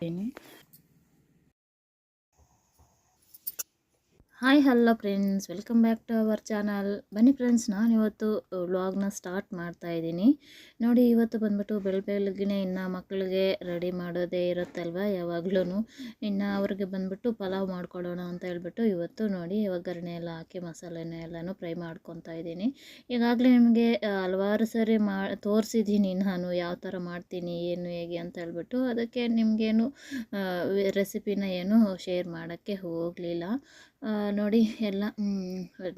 Bene. Hi, hello friends. Welcome back to our channel. ಬನ್ನಿ friends, ನಾನು ಇವತ್ತು ವ್ಲಾಗ್ನ ಸ್ಟಾರ್ಟ್ ಮಾಡ್ತಾ ಇದ್ದೀನಿ. ನೋಡಿ, ಇವತ್ತು ಬಂದ್ಬಿಟ್ಟು ಬೆಳ ಬೆಳಗ್ಗೆ ಇನ್ನು ಮಕ್ಕಳಿಗೆ ರೆಡಿ ಮಾಡೋದೇ ಇರುತ್ತಲ್ವ? ಯಾವಾಗ್ಲೂ ಇನ್ನು ಅವ್ರಿಗೆ ಬಂದ್ಬಿಟ್ಟು ಪಲಾವ್ ಮಾಡ್ಕೊಳ್ಳೋಣ ಅಂತ ಹೇಳ್ಬಿಟ್ಟು ಇವತ್ತು ನೋಡಿ ಒಗ್ಗರಣೆ ಎಲ್ಲ ಹಾಕಿ ಮಸಾಲೆನ ಎಲ್ಲನೂ ಫ್ರೈ ಮಾಡ್ಕೊತಾ ಇದ್ದೀನಿ. ಈಗಾಗಲೇ ನಿಮಗೆ ಹಲವಾರು ಸರಿ ಮಾ, ತೋರಿಸಿದ್ದೀನಿ ನಾನು ಯಾವ ಥರ ಮಾಡ್ತೀನಿ, ಏನು ಹೇಗೆ ಅಂತ ಹೇಳ್ಬಿಟ್ಟು. ಅದಕ್ಕೆ ನಿಮಗೇನು ರೆಸಿಪಿನ ಏನು ಶೇರ್ ಮಾಡೋಕ್ಕೆ ಹೋಗಲಿಲ್ಲ. ನೋಡಿ ಎಲ್ಲ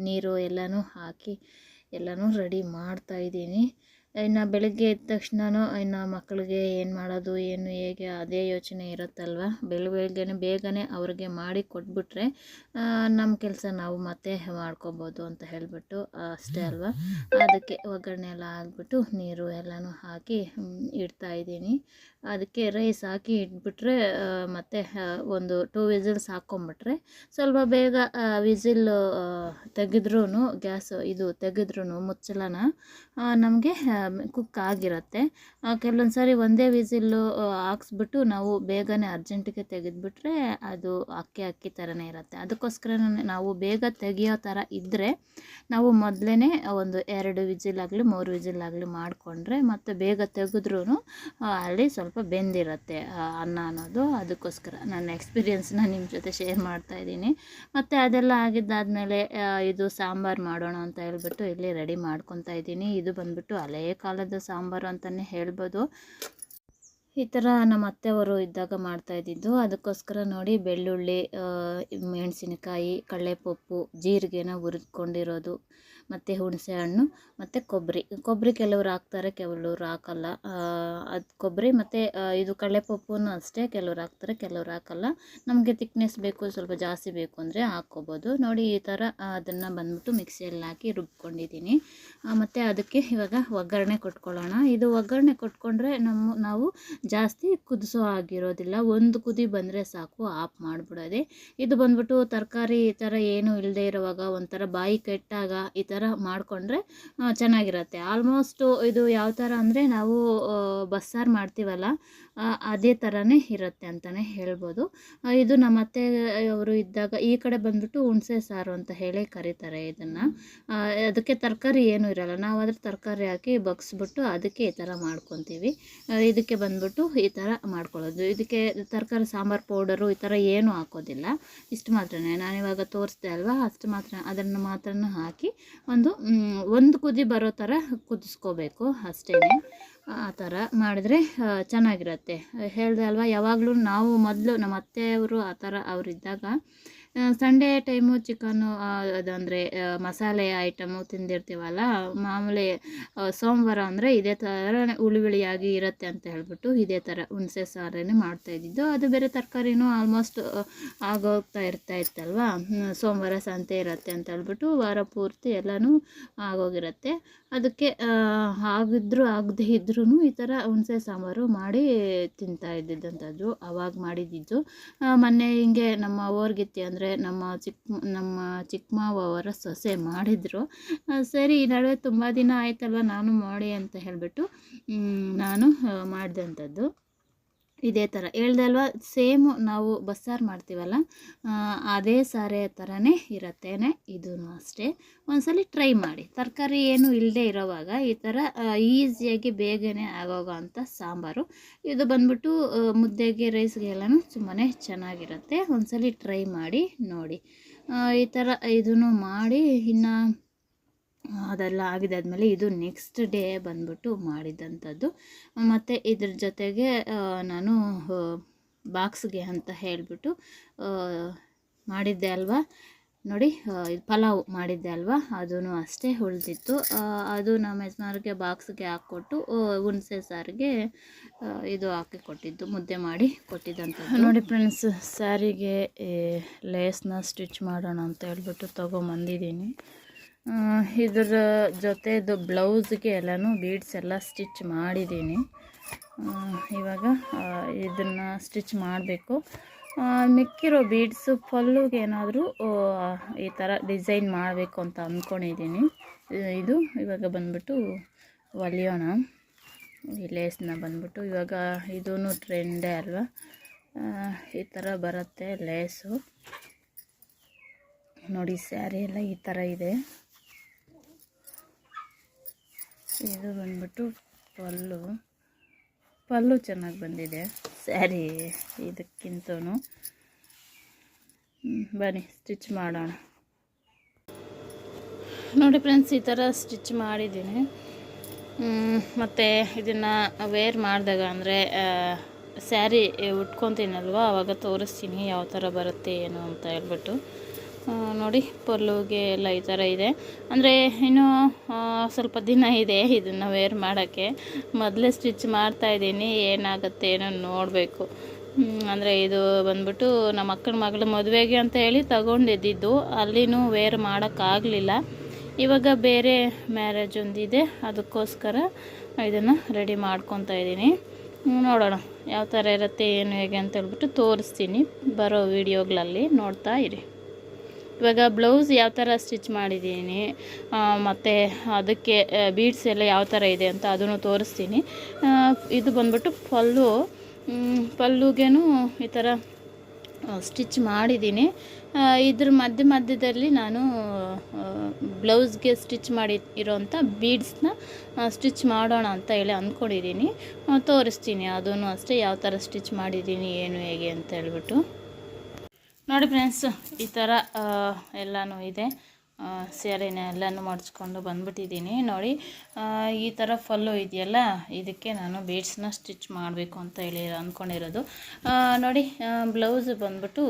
ನೀರು ಎಲ್ಲನೂ ಹಾಕಿ ಎಲ್ಲನೂ ರೆಡಿ ಮಾಡ್ತಾಯಿದ್ದೀನಿ ಇನ್ನು ಬೆಳಗ್ಗೆ ಎದ್ದ ತಕ್ಷಣನೂ ಇನ್ನು ಮಕ್ಕಳಿಗೆ ಏನು ಮಾಡೋದು ಏನು ಹೇಗೆ ಅದೇ ಯೋಚನೆ ಇರುತ್ತಲ್ವ? ಬೆಳ ಬೆಳಗ್ಗೆನೆ ಬೇಗನೆ ಅವ್ರಿಗೆ ಮಾಡಿ ಕೊಟ್ಬಿಟ್ರೆ ನಮ್ಮ ಕೆಲಸ ನಾವು ಮತ್ತೆ ಮಾಡ್ಕೊಬೋದು ಅಂತ ಹೇಳಿಬಿಟ್ಟು ಅಷ್ಟೇ ಅಲ್ವಾ? ಅದಕ್ಕೆ ಒಗ್ಗರಣೆ ಎಲ್ಲ ಹಾಕ್ಬಿಟ್ಟು ನೀರು ಎಲ್ಲನೂ ಹಾಕಿ ಇಡ್ತಾಯಿದ್ದೀನಿ ಅದಕ್ಕೆ ರೈಸ್ ಹಾಕಿ ಇಟ್ಬಿಟ್ರೆ ಮತ್ತು ಒಂದು ಟೂ ವಿಸಿಲ್ಸ್ ಹಾಕ್ಕೊಂಬಿಟ್ರೆ ಸ್ವಲ್ಪ ಬೇಗ ವಿಸಿಲ್ ತೆಗೆದ್ರೂ ಗ್ಯಾಸ್ ಇದು ತೆಗೆದ್ರೂ ಮುಚ್ಚಲನ ನಮಗೆ ಕುಕ್ ಆಗಿರುತ್ತೆ. ಕೆಲವೊಂದು ಸಾರಿ ಒಂದೇ ವಿಸಿಲ್ಲು ಹಾಕ್ಸ್ಬಿಟ್ಟು ನಾವು ಬೇಗನೆ ಅರ್ಜೆಂಟಿಗೆ ತೆಗೆದುಬಿಟ್ರೆ ಅದು ಅಕ್ಕಿ ಅಕ್ಕಿ ಥರನೇ ಇರುತ್ತೆ. ಅದಕ್ಕೋಸ್ಕರ ನಾವು ಬೇಗ ತೆಗಿಯೋ ಥರ ಇದ್ದರೆ ನಾವು ಮೊದಲೇ ಒಂದು ಎರಡು ವಿಜಿಲಾಗಲಿ ಮೂರು ವಿಜಿಲಾಗಲಿ ಮಾಡಿಕೊಂಡ್ರೆ ಮತ್ತು ಬೇಗ ತೆಗೆದ್ರೂ ಅಲ್ಲಿ ಸ್ವಲ್ಪ ಬೆಂದಿರುತ್ತೆ ಅನ್ನ ಅನ್ನೋದು. ಅದಕ್ಕೋಸ್ಕರ ನನ್ನ ಎಕ್ಸ್ಪೀರಿಯೆನ್ಸ್ನ ನಿಮ್ಮ ಜೊತೆ ಶೇರ್ ಮಾಡ್ತಾ ಇದ್ದೀನಿ. ಮತ್ತು ಅದೆಲ್ಲ ಆಗಿದ್ದಾದಮೇಲೆ ಇದು ಸಾಂಬಾರು ಮಾಡೋಣ ಅಂತ ಹೇಳ್ಬಿಟ್ಟು ಇಲ್ಲಿ ರೆಡಿ ಮಾಡ್ಕೊತಾ ಇದ್ದೀನಿ. ಇದು ಬಂದ್ಬಿಟ್ಟು ಹಳೆಯ ಕಾಲದ ಸಾಂಬಾರು ಅಂತಲೇ ಹೇಳ್ಬೋದು. ಈ ಥರ ನಮ್ಮ ಅತ್ತೆಯವರು ಇದ್ದಾಗ ಮಾಡ್ತಾ ಇದ್ದಿದ್ದು. ಅದಕ್ಕೋಸ್ಕರ ನೋಡಿ ಬೆಳ್ಳುಳ್ಳಿ ಮೆಣಸಿನಕಾಯಿ, ಕಡಲೆಪಪ್ಪು, ಜೀರಿಗೆನ ಹುರಿದ್ಕೊಂಡಿರೋದು. ಮತ್ತು ಹುಣಸೆ ಹಣ್ಣು, ಮತ್ತು ಕೊಬ್ಬರಿ ಕೊಬ್ಬರಿ ಕೆಲವರು ಹಾಕ್ತಾರೆ, ಕೆಲವರು ಹಾಕಲ್ಲ. ಅದು ಕೊಬ್ಬರಿ ಮತ್ತು ಇದು ಕಡಲೆಪಪ್ಪುನು ಅಷ್ಟೇ ಕೆಲವ್ರು ಹಾಕ್ತಾರೆ, ಕೆಲವ್ರು ಹಾಕಲ್ಲ. ನಮಗೆ ತಿಕ್ನೆಸ್ ಬೇಕು, ಸ್ವಲ್ಪ ಜಾಸ್ತಿ ಬೇಕು ಅಂದರೆ ಹಾಕ್ಕೋಬೋದು. ನೋಡಿ ಈ ಥರ ಅದನ್ನು ಬಂದ್ಬಿಟ್ಟು ಮಿಕ್ಸಿಯಲ್ಲಿ ಹಾಕಿ ರುಬ್ಕೊಂಡಿದ್ದೀನಿ. ಮತ್ತು ಅದಕ್ಕೆ ಇವಾಗ ಒಗ್ಗರಣೆ ಕೊಟ್ಕೊಳ್ಳೋಣ. ಇದು ಒಗ್ಗರಣೆ ಕೊಟ್ಕೊಂಡ್ರೆ ನಮ್ಮ, ನಾವು ಜಾಸ್ತಿ ಕುದಿಸೋ ಆಗಿರೋದಿಲ್ಲ ಒಂದು ಕುದಿ ಬಂದರೆ ಸಾಕು ಆಫ್ ಮಾಡಿಬಿಡೋದೆ. ಇದು ಬಂದ್ಬಿಟ್ಟು ತರಕಾರಿ ಈ ಥರ ಏನೂ ಇಲ್ಲದೆ ಇರುವಾಗ ಒಂಥರ ಬಾಯಿ ಕೆಟ್ಟಾಗ ಈ ಥರ ಮಾಡಿಕೊಂಡ್ರೆ ಚೆನ್ನಾಗಿರುತ್ತೆ. ಆಲ್ಮೋಸ್ಟು ಇದು ಯಾವ ಥರ ಅಂದರೆ ನಾವು ಬಸ್ಸಾರು ಮಾಡ್ತೀವಲ್ಲ ಅದೇ ಥರನೇ ಇರುತ್ತೆ ಅಂತಲೇ ಹೇಳ್ಬೋದು. ಇದು ನಮ್ಮ ಅತ್ತೆ ಅವರು ಇದ್ದಾಗ ಈ ಕಡೆ ಬಂದುಬಿಟ್ಟು ಹುಣಸೆ ಸಾರು ಅಂತ ಹೇಳಿ ಕರೀತಾರೆ ಇದನ್ನು. ಅದಕ್ಕೆ ತರಕಾರಿ ಏನೂ ಇರಲ್ಲ. ನಾವು ಅದ್ರ ತರಕಾರಿ ಹಾಕಿ ಬಗ್ಸ್ಬಿಟ್ಟು ಅದಕ್ಕೆ ಈ ಥರ ಮಾಡ್ಕೊತೀವಿ. ಇದಕ್ಕೆ ಬಂದ್ಬಿಟ್ಟು ಈ ಥರ ಮಾಡ್ಕೊಳ್ಳೋದು. ಇದಕ್ಕೆ ತರಕಾರಿ, ಸಾಂಬಾರು ಪೌಡರು ಈ ಥರ ಏನೂ ಹಾಕೋದಿಲ್ಲ. ಇಷ್ಟು ಮಾತ್ರನೇ. ನಾನಿವಾಗ ತೋರಿಸ್ದೆ ಅಲ್ವಾ? ಅಷ್ಟು ಮಾತ್ರ. ಅದನ್ನು ಮಾತ್ರ ಹಾಕಿ ಒಂದು ಒಂದು ಕುದಿ ಬರೋ ಥರ ಕುದಿಸ್ಕೋಬೇಕು ಅಷ್ಟೇ. ಆ ಥರ ಮಾಡಿದ್ರೆ ಚೆನ್ನಾಗಿರುತ್ತೆ. ಹೇಳಿದೆ ಅಲ್ವಾ, ಯಾವಾಗಲೂ ನಾವು ಮೊದಲು ನಮ್ಮ ಅತ್ತೆಯವರು ಆ ಥರ ಅವರಿದ್ದಾಗ ಸಂಡೇ ಟೈಮು ಚಿಕನ್ನು ಅದಂದರೆ ಮಸಾಲೆ ಐಟಮು ತಿಂದಿರ್ತೀವಲ್ಲ, ಮಾಮೂಲಿ ಸೋಮವಾರ ಅಂದರೆ ಇದೇ ಥರ ಉಳಿವಿಳಿಯಾಗಿ ಇರುತ್ತೆ ಅಂತ ಹೇಳ್ಬಿಟ್ಟು ಇದೇ ಥರ ಹುಣಸೆ ಸಾರೇ ಮಾಡ್ತಾಯಿದ್ದಿದ್ದು ಅದು ಬೇರೆ ತರಕಾರಿನೂ ಆಲ್ಮೋಸ್ಟ್ ಆಗೋಗ್ತಾ ಇರ್ತಾ ಇತ್ತಲ್ವ? ಸೋಮವಾರ ಸಂತೆ ಇರುತ್ತೆ ಅಂತ ಹೇಳ್ಬಿಟ್ಟು ವಾರ ಪೂರ್ತಿ ಎಲ್ಲನೂ ಆಗೋಗಿರುತ್ತೆ. ಅದಕ್ಕೆ ಆಗಿದ್ರು ಆಗದೆ ಇದ್ರೂ ಈ ಥರ ಹುಣಸೆ ಸಾಂಬಾರು ಮಾಡಿ ತಿಂತಾ ಇದ್ದಿದ್ದಂಥದ್ದು, ಅವಾಗ ಮಾಡಿದ್ದಿದ್ದು ಮೊನ್ನೆ ಹಿಂಗೆ ನಮ್ಮ ಅವ್ರಿಗಿತ್ತಿ ಅಂದರೆ ನಮ್ಮ ಚಿಕ್ಕ ನಮ್ಮ ಚಿಕ್ಕ ಅವರ ಸೊಸೆ ಮಾಡಿದರು. ಸರಿ, ಈ ನಡುವೆ ತುಂಬ ದಿನ ಆಯ್ತಲ್ವ, ನಾನು ಮಾಡಿ ಅಂತ ಹೇಳಿಬಿಟ್ಟು ನಾನು ಮಾಡಿದಂಥದ್ದು. ಇದೇ ಥರ. ಹೇಳ್ದೆ ಅಲ್ವಾ, ಸೇಮು ನಾವು ಬಸ್ಸಾರು ಮಾಡ್ತೀವಲ್ಲ ಅದೇ ಸಾರೆ ಥರನೇ ಇರತ್ತೇನೆ ಇದೂ ಅಷ್ಟೇ. ಒಂದ್ಸಲ ಟ್ರೈ ಮಾಡಿ. ತರಕಾರಿ ಏನು ಇಲ್ಲದೆ ಇರೋವಾಗ ಈ ಥರ ಈಸಿಯಾಗಿ ಬೇಗನೆ ಆಗೋಗೋ ಅಂಥ ಸಾಂಬಾರು. ಇದು ಬಂದ್ಬಿಟ್ಟು ಮುದ್ದೆಗೆ, ರೈಸ್ಗೆ ಎಲ್ಲನೂ ತುಂಬಾ ಚೆನ್ನಾಗಿರುತ್ತೆ. ಒಂದ್ಸಲ ಟ್ರೈ ಮಾಡಿ ನೋಡಿ. ಈ ಥರ ಇದನ್ನು ಮಾಡಿ, ಇನ್ನು ಅದೆಲ್ಲ ಆಗಿದ್ದಾದಮೇಲೆ ಇದು ನೆಕ್ಸ್ಟ್ ಡೇ ಬಂದ್ಬಿಟ್ಟು ಮಾಡಿದ್ದಂಥದ್ದು ಮತ್ತು ಇದ್ರ ಜೊತೆಗೆ ನಾನು ಬಾಕ್ಸ್ಗೆ ಅಂತ ಹೇಳಿಬಿಟ್ಟು ಮಾಡಿದ್ದೆ ಅಲ್ವಾ? ನೋಡಿ ಪಲಾವ್ ಮಾಡಿದ್ದೆ ಅಲ್ವಾ? ಅದೂ ಅಷ್ಟೇ ಉಳಿದಿತ್ತು. ಅದು ನಮ್ಮ ಯಜಮಾನ್ರಿಗೆ ಬಾಕ್ಸ್ಗೆ ಹಾಕ್ಕೊಟ್ಟು ಹುಣಸೆ ಸಾರಿಗೆ ಇದು ಹಾಕಿ ಕೊಟ್ಟಿದ್ದು, ಮುದ್ದೆ ಮಾಡಿ ಕೊಟ್ಟಿದ್ದಂಥ ನೋಡಿ ಫ್ರೆಂಡ್ಸ್ ಸಾರಿಗೆ ಲೇಸ್ನ ಸ್ಟಿಚ್ ಮಾಡೋಣ ಅಂತ ಹೇಳ್ಬಿಟ್ಟು ತೊಗೊಂಬಂದಿದ್ದೀನಿ. ಇದರ ಜೊತೆದು ಬ್ಲೌಸ್ಗೆ ಎಲ್ಲನೂ ಬೀಡ್ಸ್ ಎಲ್ಲ ಸ್ಟಿಚ್ ಮಾಡಿದ್ದೀನಿ ಇವಾಗ ಇದನ್ನು ಸ್ಟಿಚ್ ಮಾಡಬೇಕು. ಮಿಕ್ಕಿರೋ ಬೀಡ್ಸು ಫಲ್ಲುಗೆ ಏನಾದರೂ ಈ ಥರ ಡಿಸೈನ್ ಮಾಡಬೇಕು ಅಂತ ಅಂದ್ಕೊಂಡಿದ್ದೀನಿ ಇದು ಇವಾಗ ಬಂದ್ಬಿಟ್ಟು ಹೊಲಿಯೋಣ ಈ ಲೇಸ್ನ ಬಂದ್ಬಿಟ್ಟು ಇವಾಗ ಇದೂ ಟ್ರೆಂಡೇ ಅಲ್ವಾ? ಈ ಥರ ಬರುತ್ತೆ ಲೇಸು ನೋಡಿ ಸ್ಯಾರಿ ಎಲ್ಲ ಈ ಥರ ಇದೆ. ಇದು ಬಂದ್ಬಿಟ್ಟು ಪಲ್ಲು. ಪಲ್ಲು ಚೆನ್ನಾಗಿ ಬಂದಿದೆ. ಸ್ಯಾರಿ ಇದಕ್ಕಿಂತನು. ಹ್ಮ್, ಬನ್ನಿ ಸ್ಟಿಚ್ ಮಾಡೋಣ. ನೋಡಿ ಫ್ರೆಂಡ್ಸ್ ಈ ಥರ ಸ್ಟಿಚ್ ಮಾಡಿದ್ದೀನಿ. ಮತ್ತು ಇದನ್ನು ವೇರ್ ಮಾಡಿದಾಗ ಅಂದರೆ ಸ್ಯಾರಿ ಉಟ್ಕೊತೀನಲ್ವ? ಆವಾಗ ತೋರಿಸ್ತೀನಿ ಯಾವ ಥರ ಬರುತ್ತೆ ಏನು ಅಂತ ಹೇಳ್ಬಿಟ್ಟು. ನೋಡಿ, ಪಲ್ಲುಗೆ ಎಲ್ಲ ಈ ಥರ ಇದೆ. ಅಂದರೆ ಇನ್ನೂ ಸ್ವಲ್ಪ ದಿನ ಇದೆ ಇದನ್ನು ವೇರ್ ಮಾಡೋಕ್ಕೆ. ಮೊದಲೇ ಸ್ಟಿಚ್ ಮಾಡ್ತಾಯಿದ್ದೀನಿ ಏನಾಗುತ್ತೆ ಏನೋ ನೋಡಬೇಕು. ಅಂದರೆ ಇದು ಬಂದ್ಬಿಟ್ಟು ನಮ್ಮ ಅಕ್ಕನ ಮಗಳ ಮದುವೆಗೆ ಅಂತ ಹೇಳಿ ತಗೊಂಡಿದ್ದಿದ್ದು, ಅಲ್ಲಿನೂ ವೇರ್ ಮಾಡೋಕ್ಕಾಗಲಿಲ್ಲ. ಇವಾಗ ಬೇರೆ ಮ್ಯಾರೇಜ್ ಒಂದಿದೆ, ಅದಕ್ಕೋಸ್ಕರ ಇದನ್ನು ರೆಡಿ ಮಾಡ್ಕೊತಾ ಇದ್ದೀನಿ. ನೋಡೋಣ, ಯಾವ ಥರ ಇರುತ್ತೆ, ಏನು ಹೇಗೆ ಅಂತ ಹೇಳ್ಬಿಟ್ಟು ತೋರಿಸ್ತೀನಿ. ಬರೋ ವೀಡಿಯೋಗಳಲ್ಲಿ ನೋಡ್ತಾ ಇರಿ. ಇವಾಗ ಬ್ಲೌಸ್ ಯಾವ ಥರ ಸ್ಟಿಚ್ ಮಾಡಿದ್ದೀನಿ ಮತ್ತು ಅದಕ್ಕೆ ಬೀಡ್ಸ್ ಎಲ್ಲ ಯಾವ ಥರ ಇದೆ ಅಂತ ಅದನ್ನು ತೋರಿಸ್ತೀನಿ. ಇದು ಬಂದ್ಬಿಟ್ಟು ಪಲ್ಲು ಪಲ್ಲುಗೇನು ಈ ಥರ ಸ್ಟಿಚ್ ಮಾಡಿದ್ದೀನಿ. ಇದ್ರ ಮಧ್ಯ ಮಧ್ಯದಲ್ಲಿ ನಾನು ಬ್ಲೌಸ್ಗೆ ಸ್ಟಿಚ್ ಮಾಡಿ ಇರೋವಂಥ ಬೀಡ್ಸ್ನ ಸ್ಟಿಚ್ ಮಾಡೋಣ ಅಂತ ಹೇಳಿ ಅಂದ್ಕೊಂಡಿದ್ದೀನಿ. ತೋರಿಸ್ತೀನಿ ಅದೂ ಅಷ್ಟೇ ಯಾವ ಥರ ಸ್ಟಿಚ್ ಮಾಡಿದ್ದೀನಿ, ಏನು ಹೇಗೆ ಅಂತ ಹೇಳ್ಬಿಟ್ಟು. ನೋಡಿ ಫ್ರೆಂಡ್ಸ್, ಈ ಥರ ಎಲ್ಲನೂ ಇದೆ. ಸೀರೆನ ಎಲ್ಲನೂ ಮಾಡಿಸ್ಕೊಂಡು ಬಂದ್ಬಿಟ್ಟಿದ್ದೀನಿ. ನೋಡಿ ಈ ಥರ ಫಲ್ಲು ಇದೆಯಲ್ಲ, ಇದಕ್ಕೆ ನಾನು ಬೀಡ್ಸ್ನ ಸ್ಟಿಚ್ ಮಾಡಬೇಕು ಅಂತ ಹೇಳಿ ಅಂದ್ಕೊಂಡಿರೋದು ನೋಡಿ ಬ್ಲೌಸ್ ಬಂದ್ಬಿಟ್ಟು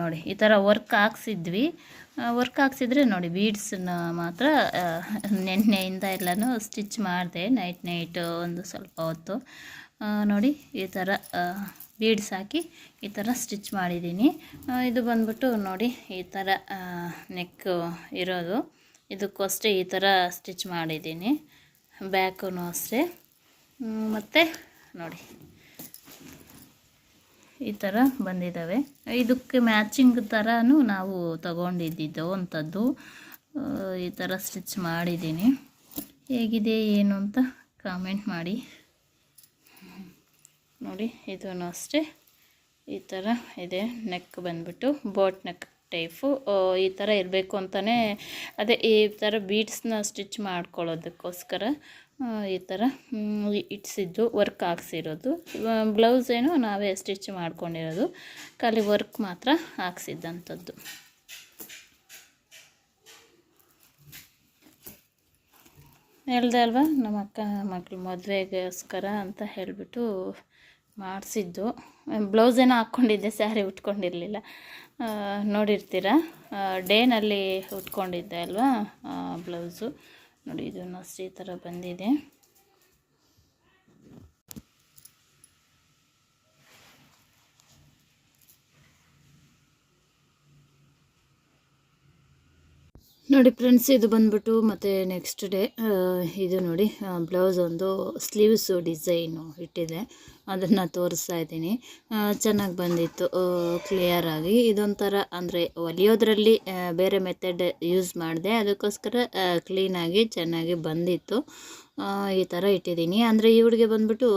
ನೋಡಿ, ಈ ಥರ ವರ್ಕ್ ಹಾಕ್ಸಿದ್ವಿ. ವರ್ಕ್ ಹಾಕ್ಸಿದ್ರೆ ನೋಡಿ ಬೀಡ್ಸನ್ನ ಮಾತ್ರ ನೆನ್ನೆಯಿಂದ ಎಲ್ಲನೂ ಸ್ಟಿಚ್ ಮಾಡಿದೆ, ನೈಟ್ ನೈಟ್ ಒಂದು ಸ್ವಲ್ಪ ಹೊತ್ತು. ನೋಡಿ, ಈ ಥರ ಬೀಡ್ಸ್ ಹಾಕಿ ಈ ಥರ ಸ್ಟಿಚ್ ಮಾಡಿದ್ದೀನಿ. ಇದು ಬಂದ್ಬಿಟ್ಟು ನೋಡಿ ಈ ಥರ ನೆಕ್ ಇರೋದು. ಇದಕ್ಕೂ ಅಷ್ಟೇ ಈ ಥರ ಸ್ಟಿಚ್ ಮಾಡಿದ್ದೀನಿ. ಬ್ಯಾಕೂ ಅಷ್ಟೇ. ಮತ್ತು ನೋಡಿ. ಈ ಥರ ಬಂದಿದ್ದಾವೆ. ಇದಕ್ಕೆ ಮ್ಯಾಚಿಂಗ್ ಥರನೂ ನಾವು ತಗೊಂಡಿದ್ದಿದ್ದು, ಅಂಥದ್ದು. ಈ ಥರ ಸ್ಟಿಚ್ ಮಾಡಿದ್ದೀನಿ. ಹೇಗಿದೆ, ಏನು ಅಂತ ಕಾಮೆಂಟ್ ಮಾಡಿ. ನೋಡಿ ಇದೂ ಅಷ್ಟೇ. ಈ ಥರ ಇದೆ ನೆಕ್ ಬಂದ್ಬಿಟ್ಟು ಬೋಟ್ ನೆಕ್ ಟೈಫು ಈ ಥರ ಇರಬೇಕು ಅಂತಲೇ ಅದೇ ಈ ಥರ ಬೀಡ್ಸ್ನ ಸ್ಟಿಚ್ ಮಾಡ್ಕೊಳ್ಳೋದಕ್ಕೋಸ್ಕರ ಈ ಥರ ಇಟ್ಸಿದ್ದು ವರ್ಕ್ ಹಾಕ್ಸಿರೋದು. ಬ್ಲೌಸ್ ಏನು ನಾವೇ ಸ್ಟಿಚ್ ಮಾಡ್ಕೊಂಡಿರೋದು. ಖಾಲಿ ವರ್ಕ್ ಮಾತ್ರ ಹಾಕ್ಸಿದ್ದಂಥದ್ದು. ಹೇಳ್ದೆ ಅಲ್ವಾ, ನಮ್ಮ ಅಕ್ಕ ಮಕ್ಳು ಮದುವೆಗೋಸ್ಕರ ಅಂತ ಹೇಳಿಬಿಟ್ಟು ಮಾಡಿಸಿದ್ದು. ಬ್ಲೌಸ್ ಏನೋ ಹಾಕ್ಕೊಂಡಿದ್ದೆ, ಸ್ಯಾರಿ ಉಟ್ಕೊಂಡಿರಲಿಲ್ಲ. ನೋಡಿರ್ತೀರ? ಡೇನಲ್ಲಿ ಉಟ್ಕೊಂಡಿದ್ದೆ ಅಲ್ವಾ? ಬ್ಲೌಸು. ನೋಡಿ ಇದನ್ನು ಅಷ್ಟೇ ಈ ಥರ ಬಂದಿದೆ. ನೋಡಿ ಫ್ರೆಂಡ್ಸ್, ಇದು ಬಂದ್ಬಿಟ್ಟು ಮತ್ತು ನೆಕ್ಸ್ಟ್ ಡೇ ಇದು ನೋಡಿ ಬ್ಲೌಸ್ ಒಂದು ಸ್ಲೀವ್ಸು ಡಿಸೈನು ಇಟ್ಟಿದೆ. ಅದನ್ನು ತೋರಿಸ್ತಾ ಇದ್ದೀನಿ. ಚೆನ್ನಾಗಿ ಬಂದಿತ್ತು ಕ್ಲಿಯರಾಗಿ ಇದೊಂಥರ ಅಂದರೆ ಹೊಲಿಯೋದ್ರಲ್ಲಿ ಬೇರೆ ಮೆಥಡ್ ಯೂಸ್ ಮಾಡಿದೆ. ಅದಕ್ಕೋಸ್ಕರ ಕ್ಲೀನಾಗಿ ಚೆನ್ನಾಗಿ ಬಂದಿತ್ತು. ಈ ಥರ ಇಟ್ಟಿದ್ದೀನಿ. ಅಂದರೆ ಇವಳಿಗೆ ಬಂದುಬಿಟ್ಟು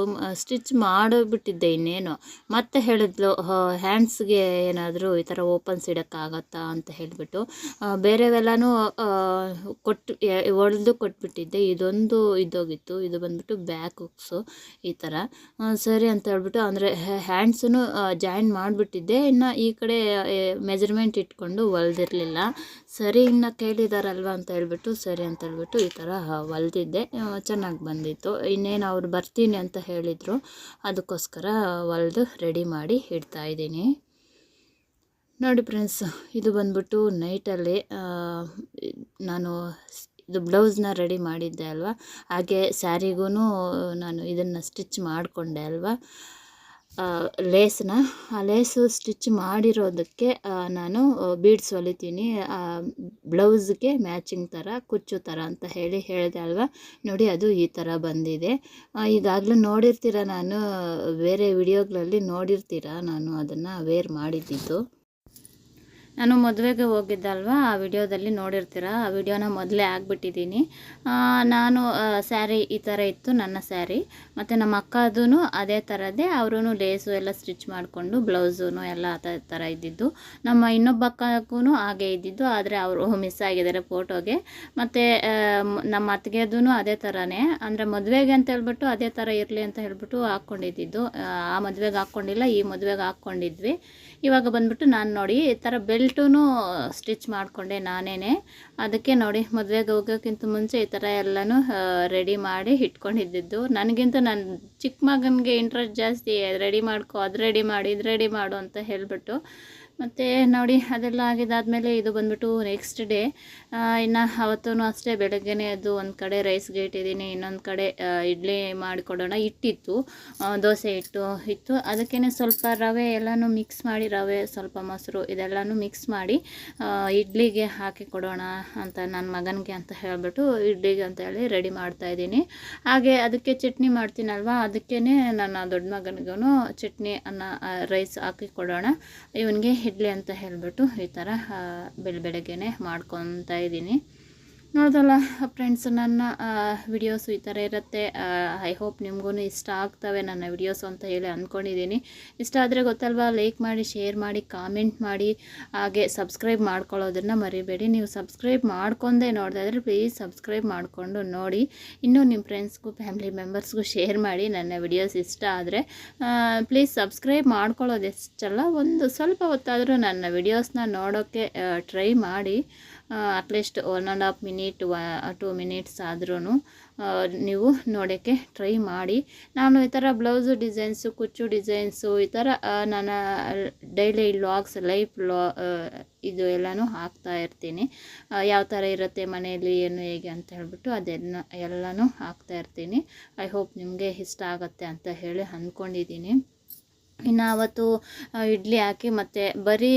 ಸ್ಟಿಚ್ ಮಾಡಿಬಿಟ್ಟಿದ್ದೆ ಇನ್ನೇನು. ಮತ್ತೆ ಹೇಳಿದ್ಲು ಹ್ಯಾಂಡ್ಸ್ಗೆ ಏನಾದರೂ ಈ ಥರ ಓಪನ್ಸ್ ಇಡೋಕ್ಕಾಗತ್ತಾ ಅಂತ ಹೇಳಿಬಿಟ್ಟು. ಬೇರೆವೆಲ್ಲನೂ ಕೊಟ್ಟು ಹೊಡೆದು ಕೊಟ್ಬಿಟ್ಟಿದ್ದೆ. ಇದೊಂದು ಇದ್ದೋಗಿತ್ತು. ಇದು ಬಂದುಬಿಟ್ಟು ಬ್ಯಾಕ್ ಹುಕ್ಸು ಈ ಥರ ಸರಿ ಅಂತ ಹೇಳ್ಬಿಟ್ಟು, ಅಂದರೆ ಹ್ಯಾಂಡ್ಸೂ ಜಾಯಿನ್ ಮಾಡಿಬಿಟ್ಟಿದ್ದೆ. ಇನ್ನು ಈ ಕಡೆ ಮೆಜರ್ಮೆಂಟ್ ಇಟ್ಕೊಂಡು ಹೊಲ್ದಿರಲಿಲ್ಲ ಸರಿ, ಇನ್ನು ಕೇಳಿದಾರಲ್ವ ಅಂತ ಹೇಳ್ಬಿಟ್ಟು, ಸರಿ ಅಂತ ಹೇಳ್ಬಿಟ್ಟು ಈ ಥರ ಹೊಲ್ದಿದ್ದೆ ಚೆನ್ನಾಗಿ ಬಂದಿತ್ತು. ಇನ್ನೇನು ಅವ್ರು ಬರ್ತೀನಿ ಅಂತ ಹೇಳಿದರು. ಅದಕ್ಕೋಸ್ಕರ ಹೊಲ್ದು ರೆಡಿ ಮಾಡಿ ಇಡ್ತಾ ಇದ್ದೀನಿ. ನೋಡಿ ಫ್ರೆಂಡ್ಸ್ ಇದು ಬಂದ್ಬಿಟ್ಟು ನೈಟಲ್ಲಿ ನಾನು ಇದು ಬ್ಲೌಸ್ನ ರೆಡಿ ಮಾಡಿದ್ದೆ ಅಲ್ವಾ? ಹಾಗೆ ಸ್ಯಾರಿಗೂ ನಾನು ಇದನ್ನು ಸ್ಟಿಚ್ ಮಾಡಿಕೊಂಡೆ ಅಲ್ವಾ? ಲೇಸ್ನ, ಆ ಲೇಸು ಸ್ಟಿಚ್ ಮಾಡಿರೋದಕ್ಕೆ ನಾನು ಬೀಡ್ಸ್ ಹೊಲಿತೀನಿ. ಬ್ಲೌಸ್ಗೆ ಮ್ಯಾಚಿಂಗ್ ಥರ ಕುಚ್ಚು ಥರ ಅಂತ ಹೇಳಿ ಹೇಳಿದೆ ಅಲ್ವಾ? ನೋಡಿ, ಅದು ಈ ಥರ ಬಂದಿದೆ. ಈಗಾಗಲೇ ನೋಡಿರ್ತೀರ, ನಾನು ಬೇರೆ ವಿಡಿಯೋಗಳಲ್ಲಿ ನೋಡಿರ್ತೀರ, ನಾನು ಅದನ್ನು ವೇರ್ ಮಾಡಿದ್ದಿದ್ದು ನಾನು ಮದುವೆಗೆ ಹೋಗಿದ್ದಲ್ವ? ಆ ವಿಡಿಯೋದಲ್ಲಿ ನೋಡಿರ್ತೀರ? ಆ ವಿಡಿಯೋನ ಮೊದಲೇ ಆಗಿಬಿಟ್ಟಿದ್ದೀನಿ. ನಾನು ಸ್ಯಾರಿ ಈ ಥರ ಇತ್ತು, ನನ್ನ ಸ್ಯಾರಿ. ಮತ್ತು ನಮ್ಮ ಅಕ್ಕದೂ ಅದೇ ಥರದ್ದೇ ಅವರೂ ಲೇಸು ಎಲ್ಲ ಸ್ಟಿಚ್ ಮಾಡಿಕೊಂಡು ಬ್ಲೌಸೂ ಎಲ್ಲ ಅದೇ ಥರ ಇದ್ದಿದ್ದು. ನಮ್ಮ ಇನ್ನೊಬ್ಬ ಅಕ್ಕಗೂ ಹಾಗೆ ಇದ್ದಿದ್ದು, ಆದರೆ ಅವರು ಮಿಸ್ ಆಗಿದ್ದಾರೆ ಫೋಟೋಗೆ. ಮತ್ತು ನಮ್ಮ ಅತ್ತಿಗೆದೂ ಅದೇ ಥರನೇ ಅಂದರೆ ಮದುವೆಗೆ ಅಂತ ಹೇಳ್ಬಿಟ್ಟು ಅದೇ ಥರ ಇರಲಿ ಅಂತ ಹೇಳ್ಬಿಟ್ಟು ಹಾಕ್ಕೊಂಡಿದ್ದಿದ್ದು. ಆ ಮದುವೆಗೆ ಹಾಕ್ಕೊಂಡಿಲ್ಲ, ಈ ಮದುವೆಗೆ ಹಾಕ್ಕೊಂಡಿದ್ವಿ. ಇವಾಗ ಬಂದ್ಬಿಟ್ಟು ನಾನು ನೋಡಿ ಈ ಥರ ಬೆಲ್ಟೂ ಸ್ಟಿಚ್ ಮಾಡಿಕೊಂಡೆ ನಾನೇ ಅದಕ್ಕೆ ನೋಡಿ ಮದುವೆಗೆ ಹೋಗೋಕ್ಕಿಂತ ಮುಂಚೆ ಈ ಥರ ಎಲ್ಲನೂ ರೆಡಿ ಮಾಡಿ ಇಟ್ಕೊಂಡಿದ್ದಿದ್ದು. ನನಗಿಂತ ನನ್ನ ಚಿಕ್ಕ ಮಗನಿಗೆ ಇಂಟ್ರೆಸ್ಟ್ ಜಾಸ್ತಿ ರೆಡಿ ಮಾಡ್ಕೊ, ಅದು ರೆಡಿ ಮಾಡಿ, ಇದು ರೆಡಿ ಮಾಡು ಅಂತ ಹೇಳಿಬಿಟ್ಟು ಮತ್ತು ನೋಡಿ, ಅದೆಲ್ಲ ಆಗಿದ್ದಾದಮೇಲೆ ಇದು ಬಂದ್ಬಿಟ್ಟು ನೆಕ್ಸ್ಟ್ ಡೇ ಇನ್ನು ಅವತ್ತೂ ಅಷ್ಟೇ ಬೆಳಗ್ಗೆನೇ ಅದು ಒಂದು ಕಡೆ ರೈಸ್ಗೆ ಇಟ್ಟಿದ್ದೀನಿ ಇನ್ನೊಂದು ಕಡೆ ಇಡ್ಲಿ ಮಾಡಿಕೊಡೋಣ ಇಟ್ಟಿತ್ತು. ದೋಸೆ ಇಟ್ಟು, ಇತ್ತು. ಅದಕ್ಕೇ ಸ್ವಲ್ಪ ರವೆ ಎಲ್ಲನೂ ಮಿಕ್ಸ್ ಮಾಡಿ, ರವೆ, ಸ್ವಲ್ಪ ಮೊಸರು ಇದೆಲ್ಲನೂ ಮಿಕ್ಸ್ ಮಾಡಿ ಇಡ್ಲಿಗೆ ಹಾಕಿ ಕೊಡೋಣ ಅಂತ ನನ್ನ ಮಗನಿಗೆ ಅಂತ ಹೇಳಿಬಿಟ್ಟು ಇಡ್ಲಿಗೆ ಅಂತ ಹೇಳಿ ರೆಡಿ ಮಾಡ್ತಾಯಿದ್ದೀನಿ ಹಾಗೆ ಅದಕ್ಕೆ ಚಟ್ನಿ ಮಾಡ್ತೀನಲ್ವ ಅದಕ್ಕೇ ನನ್ನ ದೊಡ್ಡ ಮಗನಿಗೂ ಚಟ್ನಿ ಅನ್ನ ರೈಸ್ ಹಾಕಿ ಕೊಡೋಣ. ಇವನಿಗೆ ಇಡ್ಲಿ ಅಂತ ಹೇಳಿಬಿಟ್ಟು ಈ ಥರ ಬೆಳ್ ಬೆಳಗ್ಗೆನೆ ಮಾಡ್ಕೊತಾ ಇದ್ದೀನಿ. ನೋಡ್ದಲ್ಲ ಫ್ರೆಂಡ್ಸ್ ನನ್ನ ವಿಡಿಯೋಸು ಈ ಥರ ಇರುತ್ತೆ. ಐ ಹೋಪ್ ನಿಮಗೂ ಇಷ್ಟ ಆಗ್ತವೆ ನನ್ನ ವಿಡಿಯೋಸು ಅಂತ ಹೇಳಿ ಅಂದ್ಕೊಂಡಿದ್ದೀನಿ ಇಷ್ಟ ಆದರೆ ಗೊತ್ತಲ್ವಾ ಲೈಕ್ ಮಾಡಿ ಶೇರ್ ಮಾಡಿ ಕಾಮೆಂಟ್ ಮಾಡಿ, ಹಾಗೆ ಸಬ್ಸ್ಕ್ರೈಬ್ ಮಾಡ್ಕೊಳ್ಳೋದನ್ನು ಮರಿಬೇಡಿ. ನೀವು ಸಬ್ಸ್ಕ್ರೈಬ್ ಮಾಡ್ಕೊಂಡೇ ನೋಡ್ತಾ ಇದ್ರೆ ಪ್ಲೀಸ್ ಸಬ್ಸ್ಕ್ರೈಬ್ ಮಾಡಿಕೊಂಡು ನೋಡಿ. ಇನ್ನೂ ನಿಮ್ಮ ಫ್ರೆಂಡ್ಸ್ಗೂ ಫ್ಯಾಮಿಲಿ ಮೆಂಬರ್ಸ್ಗೂ ಶೇರ್ ಮಾಡಿ ನನ್ನ ವಿಡಿಯೋಸ್ ಇಷ್ಟ ಆದರೆ ಪ್ಲೀಸ್ ಸಬ್ಸ್ಕ್ರೈಬ್ ಮಾಡ್ಕೊಳ್ಳೋದು ಎಷ್ಟಲ್ಲ, ಒಂದು ಸ್ವಲ್ಪ ಹೊತ್ತಾದರೂ ನನ್ನ ವಿಡಿಯೋಸ್ನ ನೋಡೋಕ್ಕೆ ಟ್ರೈ ಮಾಡಿ. At least one and half minute ವ ಟೂ ಮಿನಿಟ್ಸ್ ಆದ್ರೂ ನೀವು ನೋಡೋಕ್ಕೆ ಟ್ರೈ ಮಾಡಿ. ನಾನು ಈ ಥರ ಬ್ಲೌಸು ಡಿಸೈನ್ಸು ಕುಚ್ಚು ಡಿಸೈನ್ಸು ಈ ಥರ ನಾನು ನನ್ನ ಡೈಲಿ ಲಾಗ್ಸ್ ಲೈಫ್ ಲಾ ಇದು ಎಲ್ಲನೂ ಹಾಕ್ತಾ ಇರ್ತೀನಿ. ಯಾವ ಥರ ಇರುತ್ತೆ, ಮನೆಯಲ್ಲಿ ಏನು, ಹೇಗೆ ಅಂತ ಹೇಳ್ಬಿಟ್ಟು ಅದೆಲ್ಲ, ಎಲ್ಲನೂ ಹಾಕ್ತಾ ಇರ್ತೀನಿ. ಐ ಹೋಪ್ ನಿಮಗೆ ಇಷ್ಟ ಆಗುತ್ತೆ ಅಂತ ಹೇಳಿ ಅಂದ್ಕೊಂಡಿದ್ದೀನಿ. ಇನ್ನು ಆವತ್ತು ಇಡ್ಲಿ ಹಾಕಿ ಮತ್ತು ಬರೀ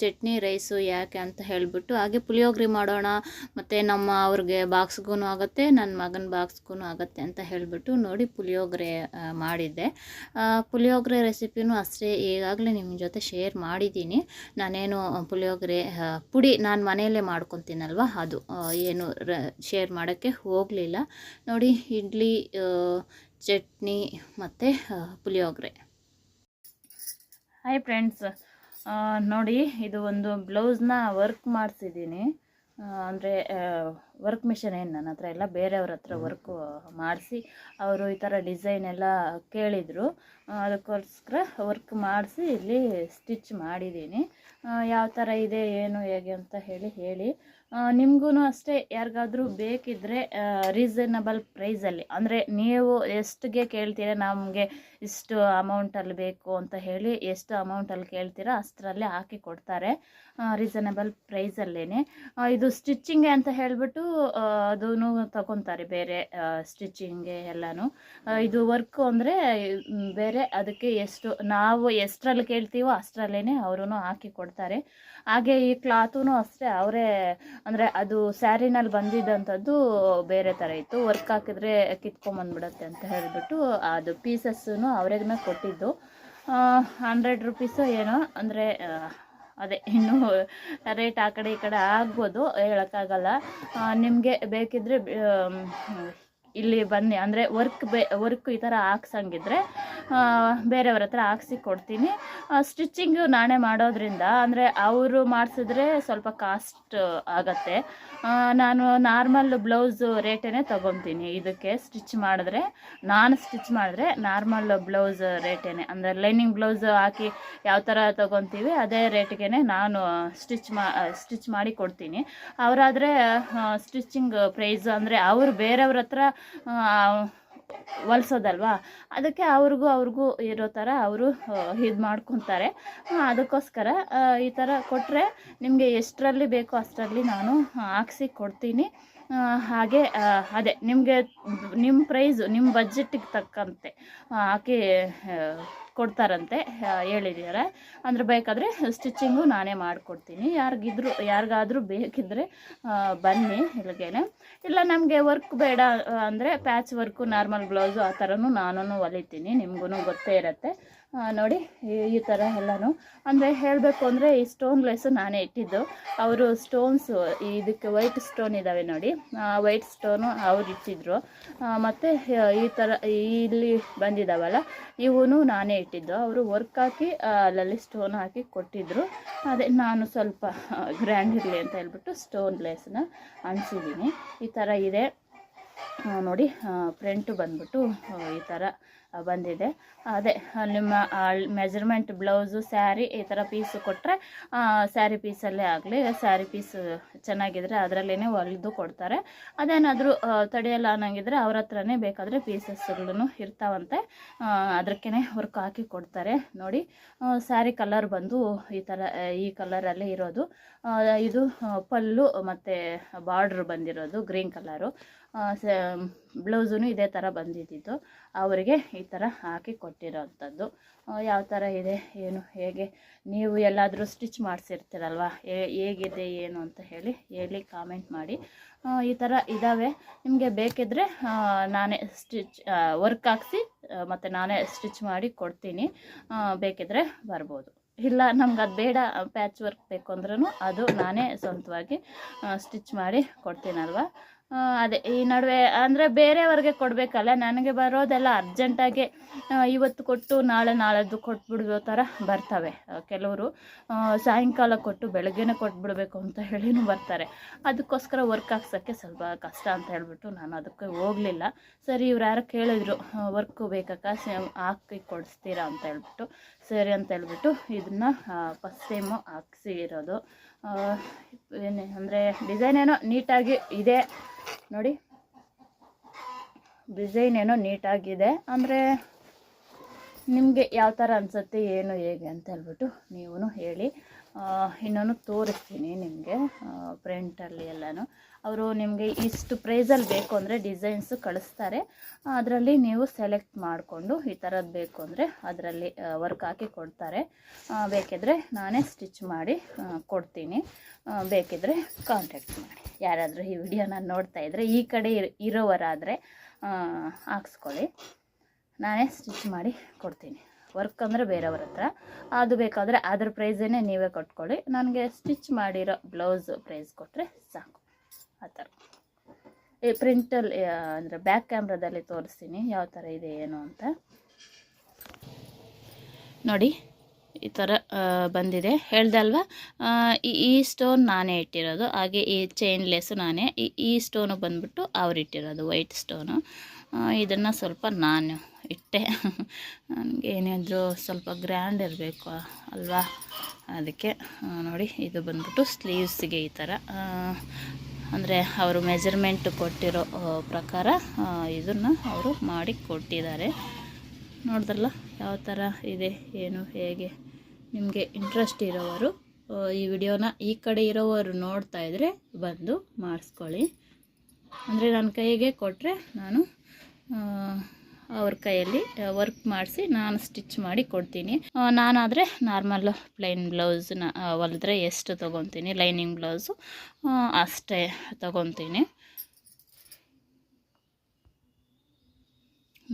ಚಟ್ನಿ, ರೈಸು ಯಾಕೆ ಅಂತ ಹೇಳಿಬಿಟ್ಟು ಹಾಗೆ ಪುಳಿಯೋಗರೆ ಮಾಡೋಣ, ಮತ್ತು ನಮ್ಮ ಅವ್ರಿಗೆ ಬಾಕ್ಸ್ಗೂ ಆಗುತ್ತೆ ನನ್ನ ಮಗನ ಬಾಕ್ಸ್ಗೂ ಆಗುತ್ತೆ ಅಂತ ಹೇಳಿಬಿಟ್ಟು ನೋಡಿ ಪುಳಿಯೋಗರೆ ಮಾಡಿದ್ದೆ. ಪುಳಿಯೋಗ್ರೆ ರೆಸಿಪಿನೂ ಅಷ್ಟೇ, ಈಗಾಗಲೇ ನಿಮ್ಮ ಜೊತೆ ಶೇರ್ ಮಾಡಿದ್ದೀನಿ. ನಾನೇನು ಪುಳಿಯೋಗರೆ ಪುಡಿ ನಾನು ಮನೆಯಲ್ಲೇ ಮಾಡ್ಕೊತೀನಲ್ವ, ಅದು ಏನು ಶೇರ್ ಮಾಡೋಕ್ಕೆ ಹೋಗಲಿಲ್ಲ. ನೋಡಿ, ಇಡ್ಲಿ ಚಟ್ನಿ ಮತ್ತು ಪುಳಿಯೋಗರೆ. ಹಾಯ್ ಫ್ರೆಂಡ್ಸ್ ನೋಡಿ ಇದು ಒಂದು ಬ್ಲೌಸ್ನ ವರ್ಕ್ ಮಾಡಿಸಿದ್ದೀನಿ. ಅಂದರೆ ವರ್ಕ್ ಮಿಷನ್ ಏನು ನನ್ನ ಹತ್ರ ಎಲ್ಲ ಬೇರೆಯವ್ರ ಹತ್ರ ವರ್ಕು ಮಾಡಿಸಿ ಅವರು ಈ ಥರ ಡಿಸೈನ್ ಎಲ್ಲ ಕೇಳಿದರು. ಅದಕ್ಕೋಸ್ಕರ ವರ್ಕ್ ಮಾಡಿಸಿ ಇಲ್ಲಿ ಸ್ಟಿಚ್ ಮಾಡಿದ್ದೀನಿ. ಯಾವ ಥರ ಇದೆ ಏನು ಹೇಗೆ ಅಂತ ಹೇಳಿ ಹೇಳಿ. ನಿಮಗೂ ಅಷ್ಟೇ, ಯಾರಿಗಾದರೂ ಬೇಕಿದ್ದರೆ ರೀಸನಬಲ್ ಪ್ರೈಸಲ್ಲಿ ಅಂದರೆ ನೀವು ಎಷ್ಟಿಗೆ ಕೇಳ್ತೀರ, ನಮಗೆ ಇಷ್ಟು ಅಮೌಂಟಲ್ಲಿ ಬೇಕು ಅಂತ ಹೇಳಿ ಎಷ್ಟು ಅಮೌಂಟಲ್ಲಿ ಕೇಳ್ತೀರಾ, ಅಷ್ಟರಲ್ಲೇ ಹಾಕಿ ಕೊಡ್ತಾರೆ ರೀಸನಬಲ್ ಪ್ರೈಸಲ್ಲೇ ಇದು ಸ್ಟಿಚ್ಚಿಂಗೆ ಅಂತ ಹೇಳಿಬಿಟ್ಟು ಅದೂ ತಗೊತಾರೆ ಬೇರೆ ಸ್ಟಿಚ್ಚಿಂಗೆ ಎಲ್ಲನೂ. ಇದು ವರ್ಕು ಅಂದರೆ ಬೇರೆ ಅದಕ್ಕೆ ಎಷ್ಟು, ನಾವು ಎಷ್ಟರಲ್ಲಿ ಕೇಳ್ತೀವೋ ಅಷ್ಟರಲ್ಲೇ ಅವರು ಹಾಕಿ ಕೊಡ್ತಾರೆ. ಹಾಗೆ ಈ ಕ್ಲಾತೂ ಅಷ್ಟೇ, ಅವರೇ ಅಂದರೆ ಅದು ಸ್ಯಾರಿನಲ್ಲಿ ಬಂದಿದ್ದಂಥದ್ದು ಬೇರೆ ಥರ ಇತ್ತು. ವರ್ಕ್ ಹಾಕಿದ್ರೆ ಕಿತ್ಕೊಂಬಂದ್ಬಿಡತ್ತೆ ಅಂತ ಹೇಳಿಬಿಟ್ಟು ಅದು ಪೀಸಸ್ಸೂ ಅವ್ರಿಗೆ ಕೊಟ್ಟಿದ್ದು. ಹಂಡ್ರೆಡ್ ರುಪೀಸು ಏನೋ, ಅಂದರೆ ಅದೇ ಇನ್ನೂ ರೇಟ್ ಆ ಕಡೆ ಈ ಕಡೆ ಆಗ್ಬೋದು, ಹೇಳೋಕ್ಕಾಗಲ್ಲ. ನಿಮಗೆ ಬೇಕಿದ್ದರೆ ಇಲ್ಲಿ ಬನ್ನಿ. ಅಂದರೆ ವರ್ಕ್ ಬೇ, ವರ್ಕ್ ಈ ಥರ ಹಾಕ್ಸಂಗಿದ್ರೆ ಬೇರೆಯವ್ರ ಹತ್ರ ಹಾಕ್ಸಿ ಕೊಡ್ತೀನಿ. ಸ್ಟಿಚ್ಚಿಂಗು ನಾನೇ ಮಾಡೋದ್ರಿಂದ, ಅಂದರೆ ಅವರು ಮಾಡಿಸಿದ್ರೆ ಸ್ವಲ್ಪ ಕಾಸ್ಟ್ ಆಗತ್ತೆ. ನಾನು ನಾರ್ಮಲ್ ಬ್ಲೌಸು ರೇಟೇ ತೊಗೊತೀನಿ. ಇದಕ್ಕೆ ಸ್ಟಿಚ್ ಮಾಡಿದ್ರೆ, ನಾನು ಸ್ಟಿಚ್ ಮಾಡಿದ್ರೆ ನಾರ್ಮಲ್ ಬ್ಲೌಸ್ ರೇಟೇ ಅಂದರೆ ಲೈನಿಂಗ್ ಬ್ಲೌಸ್ ಹಾಕಿ ಯಾವ ಥರ ತೊಗೊತೀವಿ, ಅದೇ ರೇಟ್ಗೆ ನಾನು ಸ್ಟಿಚ್ ಮಾ ಸ್ಟಿಚ್ ಮಾಡಿ ಕೊಡ್ತೀನಿ. ಅವರಾದರೆ ಸ್ಟಿಚ್ಚಿಂಗ್ ಪ್ರೈಸ್ ಅಂದರೆ ಅವರು ಬೇರೆಯವ್ರ ಹತ್ರ ಹೊಲ್ಸೋದಲ್ವಾ? ಅದಕ್ಕೆ ಅವ್ರಿಗೂ ಅವ್ರಿಗೂ ಇರೋ ಥರ ಅವರು ಇದು ಮಾಡ್ಕೊತಾರೆ. ಅದಕ್ಕೋಸ್ಕರ ಈ ಥರ ಕೊಟ್ಟರೆ ನಿಮಗೆ ಎಷ್ಟರಲ್ಲಿ ಬೇಕೋ ಅಷ್ಟರಲ್ಲಿ ನಾನು ಹಾಕ್ಸಿ ಕೊಡ್ತೀನಿ. ಹಾಗೆ ಅದೇ, ನಿಮಗೆ ನಿಮ್ಮ ಪ್ರೈಸು ನಿಮ್ಮ ಬಜೆಟಿಗೆ ತಕ್ಕಂತೆ ಹಾಕಿ ಕೊಡ್ತಾರಂತೆ ಹೇಳಿದ್ದಾರೆ. ಅಂದರೆ ಬೇಕಾದರೆ ಸ್ಟಿಚ್ಚಿಂಗು ನಾನೇ ಮಾಡಿಕೊಡ್ತೀನಿ. ಯಾರಿಗಿದ್ರು, ಯಾರಿಗಾದರೂ ಬೇಕಿದ್ದರೆ ಬನ್ನಿ ಇಲ್ಲಿಗೇನೆ. ಇಲ್ಲ, ನಮಗೆ ವರ್ಕ್ ಬೇಡ, ಅಂದರೆ ಪ್ಯಾಚ್ ವರ್ಕು ನಾರ್ಮಲ್ ಬ್ಲೌಸು ಆ ಥರನೂ ನಾನು ಹೊಲಿತೀನಿ ನಿಮಗೂ ಗೊತ್ತೇ ಇರುತ್ತೆ. ನೋಡಿ, ಈ- ಥರ ಎಲ್ಲನೂ. ಅಂದರೆ ಹೇಳಬೇಕು ಅಂದರೆ ಈ ಸ್ಟೋನ್ ಗ್ಲೇಸು ನಾನೇ ಇಟ್ಟಿದ್ದು. ಅವರು ಸ್ಟೋನ್ಸು ಇದಕ್ಕೆ ವೈಟ್ ಸ್ಟೋನ್ ಇದ್ದಾವೆ ನೋಡಿ. ವೈಟ್ ಸ್ಟೋನು ಅವ್ರು ಇಟ್ಟಿದ್ರು. ಮತ್ತು ಈ ಥರ ಇಲ್ಲಿ ಬಂದಿದ್ದಾವಲ್ಲ ಇವನು ನಾನೇ ಇಟ್ಟಿದ್ದು. ಅವರು ವರ್ಕ್ ಹಾಕಿ ಅಲ್ಲಲ್ಲಿ ಸ್ಟೋನ್ ಹಾಕಿ ಕೊಟ್ಟಿದ್ದರು ಅದೇ ನಾನು ಸ್ವಲ್ಪ ಗ್ರ್ಯಾಂಡ್ ಇರಲಿ ಅಂತ ಹೇಳ್ಬಿಟ್ಟು ಸ್ಟೋನ್ ಲೇಸ್ನ ಅಂಟಿಸಿದ್ದೀನಿ ಈ ಥರ ಇದೆ. ನೋಡಿ ಫ್ರೆಂಟು ಬಂದ್ಬಿಟ್ಟು ಈ ಥರ ಬಂದಿದೆ. ಅದೇ ನಿಮ್ಮ ಮೆಜರ್ಮೆಂಟ್ ಬ್ಲೌಸು ಸ್ಯಾರಿ ಈ ಥರ ಪೀಸು ಕೊಟ್ಟರೆ ಸ್ಯಾರಿ ಪೀಸಲ್ಲೇ ಆಗಲಿ ಸ್ಯಾರಿ ಪೀಸ್ ಚೆನ್ನಾಗಿದ್ರೆ ಅದರಲ್ಲೇ ಹೊಲಿದು ಕೊಡ್ತಾರೆ. ಅದೇನಾದರೂ ತಡೆಯಲ್ಲ ಅನ್ನೋಂಗಿದ್ರೆ ಅವ್ರ ಹತ್ರನೇ ಬೇಕಾದರೆ ಪೀಸಸ್ಗಳೂ ಇರ್ತಾವಂತೆ. ಅದಕ್ಕೇ ವರ್ಕ್ ಹಾಕಿ ಕೊಡ್ತಾರೆ. ನೋಡಿ ಸ್ಯಾರಿ ಕಲರ್ ಬಂದು ಈ ಥರ ಈ ಕಲರಲ್ಲೇ ಇರೋದು. ಇದು ಪಲ್ಲು ಮತ್ತು ಬಾರ್ಡ್ರ್ ಬಂದಿರೋದು ಗ್ರೀನ್ ಕಲರು ಬ್ಲೌಸೂ ಇದೇ ಥರ ಬಂದಿದ್ದಿದ್ದು. ಅವರಿಗೆ ಈ ಥರ ಹಾಕಿ ಕೊಟ್ಟಿರೋವಂಥದ್ದು ಯಾವ ಥರ ಇದೆ ಏನು ಹೇಗೆ? ನೀವು ಎಲ್ಲಾದರೂ ಸ್ಟಿಚ್ ಮಾಡಿಸಿರ್ತೀರಲ್ವ? ಹೇಗಿದೆ ಏನು ಅಂತ ಹೇಳಿ ಹೇಳಿ ಕಾಮೆಂಟ್ ಮಾಡಿ. ಈ ಥರ ಇದ್ದಾವೆ. ನಿಮಗೆ ಬೇಕಿದ್ದರೆ ಆ, ನಾನೇ ಸ್ಟಿಚ್ ವರ್ಕ್ ಹಾಕ್ಸಿ ಮತ್ತು ನಾನೇ ಸ್ಟಿಚ್ ಮಾಡಿ ಕೊಡ್ತೀನಿ. ಬೇಕಿದ್ರೆ ಬರ್ಬೋದು. ಇಲ್ಲ ನಮ್ಗೆ ಅದು ಬೇಡ ಪ್ಯಾಚ್ ವರ್ಕ್ ಬೇಕು ಅಂದ್ರೂ ಅದು ನಾನೇ ಸ್ವಂತವಾಗಿ ಸ್ಟಿಚ್ ಮಾಡಿ ಕೊಡ್ತೀನಲ್ವ? ಅದೇ, ಈ ನಡುವೆ ಅಂದರೆ ಬೇರೆಯವ್ರಿಗೆ ಕೊಡಬೇಕಲ್ಲ, ನನಗೆ ಬರೋದೆಲ್ಲ ಅರ್ಜೆಂಟಾಗಿ ಇವತ್ತು ಕೊಟ್ಟು ನಾಳೆ ನಾಳೆದು ಕೊಟ್ಬಿಡೋ ಥರ ಬರ್ತವೆ ಕೆಲವರು ಸಾಯಂಕಾಲ ಕೊಟ್ಟು ಬೆಳಗ್ಗೆನೇ ಕೊಟ್ಬಿಡಬೇಕು ಅಂತ ಹೇಳಿನೂ ಬರ್ತಾರೆ. ಅದಕ್ಕೋಸ್ಕರ ವರ್ಕ್ ಹಾಕ್ಸೋಕ್ಕೆ ಸ್ವಲ್ಪ ಕಷ್ಟ ಅಂತ ಹೇಳಿಬಿಟ್ಟು ನಾನು ಅದಕ್ಕೆ ಹೋಗಲಿಲ್ಲ. ಸರಿ, ಇವ್ರು ಯಾರೋ ಕೇಳಿದ್ರು ವರ್ಕು ಬೇಕಕ್ಕ ಹಾಕಿ ಕೊಡಿಸ್ತೀರಾ ಅಂತ ಹೇಳ್ಬಿಟ್ಟು ಸರಿ ಅಂತ ಹೇಳ್ಬಿಟ್ಟು ಇದನ್ನು ಫಸ್ಟ್ ಟೈಮು ಹಾಕ್ಸಿ ಇರೋದು. ಏನೇ, ಅಂದರೆ ಡಿಸೈನ್ ಏನೋ ನೀಟಾಗಿ ಇದೆ. ನೋಡಿ. ಡಿಸೈನ್ ಏನೋ ನೀಟಾಗಿದೆ. ಅಂದರೆ ನಿಮಗೆ ಯಾವ ಥರ ಅನಿಸುತ್ತೆ, ಏನು, ಹೇಗೆ ಅಂತ ಹೇಳ್ಬಿಟ್ಟು ನೀವು ಹೇಳಿ. ಇನ್ನೂ ತೋರಿಸ್ತೀನಿ ನಿಮಗೆ ಪ್ರಿಂಟಲ್ಲಿ ಎಲ್ಲನೂ. ಅವರು ನಿಮಗೆ ಇಷ್ಟು ಪ್ರೈಸಲ್ಲಿ ಬೇಕು ಅಂದರೆ ಡಿಸೈನ್ಸು ಕಳಿಸ್ತಾರೆ. ಅದರಲ್ಲಿ ನೀವು ಸೆಲೆಕ್ಟ್ ಮಾಡಿಕೊಂಡು ಈ ಥರದ್ದು ಬೇಕು ಅಂದರೆ ಅದರಲ್ಲಿ ವರ್ಕ್ ಹಾಕಿ ಕೊಡ್ತಾರೆ. ಬೇಕಿದ್ರೆ ನಾನೇ ಸ್ಟಿಚ್ ಮಾಡಿ ಕೊಡ್ತೀನಿ. ಬೇಕಿದ್ರೆ ಕಾಂಟ್ಯಾಕ್ಟ್ ಮಾಡಿ. ಯಾರಾದರೂ ಈ ವಿಡಿಯೋನ ನೋಡ್ತಾ ಇದ್ದರೆ ಈ ಕಡೆ ಇರ್- ಇರೋವರಾದರೆ ಹಾಕ್ಸ್ಕೊಳ್ಳಿ. ನಾನೇ ಸ್ಟಿಚ್ ಮಾಡಿ ಕೊಡ್ತೀನಿ. ವರ್ಕ್ ಅಂದರೆ ಬೇರೆಯವ್ರ ಹತ್ರ. ಅದು ಬೇಕಾದರೆ ಅದ್ರ ಪ್ರೈಸನ್ನೇ ನೀವೇ ಕೊಟ್ಕೊಳ್ಳಿ. ನನಗೆ ಸ್ಟಿಚ್ ಮಾಡಿರೋ ಬ್ಲೌಸ್ ಪ್ರೈಸ್ ಕೊಟ್ಟರೆ ಸಾಕು. ಆ ಥರ. ಈ ಪ್ರಿಂಟಲ್ಲಿ ಅಂದರೆ ಬ್ಯಾಕ್ ಕ್ಯಾಮ್ರಾದಲ್ಲಿ ತೋರಿಸ್ತೀನಿ ಯಾವ ಥರ ಇದೆ, ಏನು ಅಂತ. ನೋಡಿ, ಈ ಥರ ಬಂದಿದೆ. ಹೇಳ್ದೆ ಅಲ್ವಾ? ಈ ಸ್ಟೋನ್ ನಾನೇ ಇಟ್ಟಿರೋದು. ಹಾಗೆ ಈ ಚೈನ್ ಲೆಸ್ಸು ನಾನೇ. ಈ ಈ ಸ್ಟೋನು ಬಂದ್ಬಿಟ್ಟು ಅವ್ರು ಇಟ್ಟಿರೋದು ವೈಟ್ ಸ್ಟೋನು ಇದನ್ನು ಸ್ವಲ್ಪ ನಾನು ಇಟ್ಟೆ. ನನಗೆ ಏನಾದರೂ ಸ್ವಲ್ಪ ಗ್ರ್ಯಾಂಡ್ ಇರಬೇಕು ಅಲ್ವಾ? ಅದಕ್ಕೆ ನೋಡಿ, ಇದು ಬಂದ್ಬಿಟ್ಟು ಸ್ಲೀವ್ಸಿಗೆ ಈ ಥರ ಅಂದರೆ ಅವರು ಮೆಜರ್ಮೆಂಟ್ ಕೊಟ್ಟಿರೋ ಪ್ರಕಾರ ಇದನ್ನು ಅವರು ಮಾಡಿ ಕೊಟ್ಟಿದ್ದಾರೆ. ನೋಡಿದ್ರಲ್ಲ ಯಾವ ಥರ ಇದೆ, ಏನು, ಹೇಗೆ? ನಿಮಗೆ ಇಂಟ್ರೆಸ್ಟ್ ಇರೋವರು ಈ ವಿಡಿಯೋನ ಈ ಕಡೆ ಇರೋವರು ನೋಡ್ತಾ ಇದ್ದರೆ ಬಂದು ಮಾಡಿಸ್ಕೊಳ್ಳಿ. ಅಂದರೆ ನನ್ನ ಕೈಗೆ ಕೊಟ್ಟರೆ ನಾನು ಅವ್ರ ಕೈಯಲ್ಲಿ ವರ್ಕ್ ಮಾಡಿಸಿ ನಾನು ಸ್ಟಿಚ್ ಮಾಡಿ ಕೊಡ್ತೀನಿ. ನಾನಾದರೆ ನಾರ್ಮಲ್ ಪ್ಲೈನ್ ಬ್ಲೌಸ್ನ ಹೊಲಿದ್ರೆ ಎಷ್ಟು ತೊಗೊತೀನಿ? ಲೈನಿಂಗ್ ಬ್ಲೌಸು ಅಷ್ಟೇ ತೊಗೊತೀನಿ.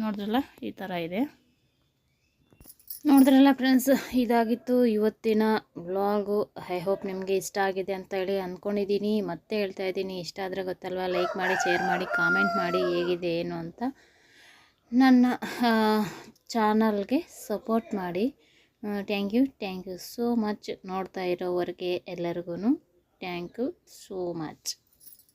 ನೋಡಿದ್ರಲ್ಲ, ಈ ಥರ ಇದೆ. ನೋಡಿದ್ರಲ್ಲ ಫ್ರೆಂಡ್ಸ್ ಇದಾಗಿತ್ತು ಇವತ್ತಿನ ಬ್ಲಾಗು ಐ ಹೋಪ್ ನಿಮಗೆ ಇಷ್ಟ ಆಗಿದೆ ಅಂತ ಹೇಳಿ ಅಂದ್ಕೊಂಡಿದ್ದೀನಿ ಮತ್ತೆ ಹೇಳ್ತಾ ಇದ್ದೀನಿ. ಇಷ್ಟ ಆದರೆ ಗೊತ್ತಲ್ವ? ಲೈಕ್ ಮಾಡಿ ಶೇರ್ ಮಾಡಿ ಕಾಮೆಂಟ್ ಮಾಡಿ ಹೇಗಿದೆ ಏನು ಅಂತ. ನನ್ನ ಚಾನಲ್ಗೆ ಸಪೋರ್ಟ್ ಮಾಡಿ. Thank you thank you so much ನೋಡ್ತಾ ಇರೋವರೆಗೆ ಎಲ್ಲರಿಗೂ ಥ್ಯಾಂಕ್ ಯು ಸೋ ಮಚ್.